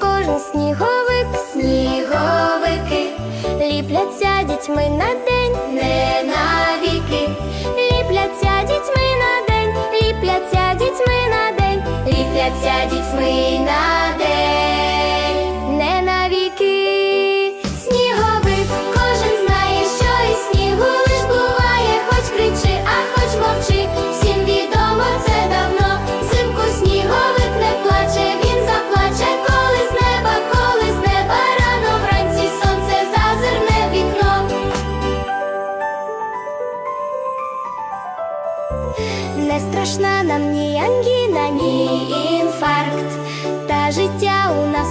кожен сніговик, сніговики, ліпляться дітьми на день, не на віки. ліпляться дітьми на день, ліпляться дітьми на день, ліпляться дітьми на день. Не страшна нам ні ангіна, ні інфаркт, та життя у нас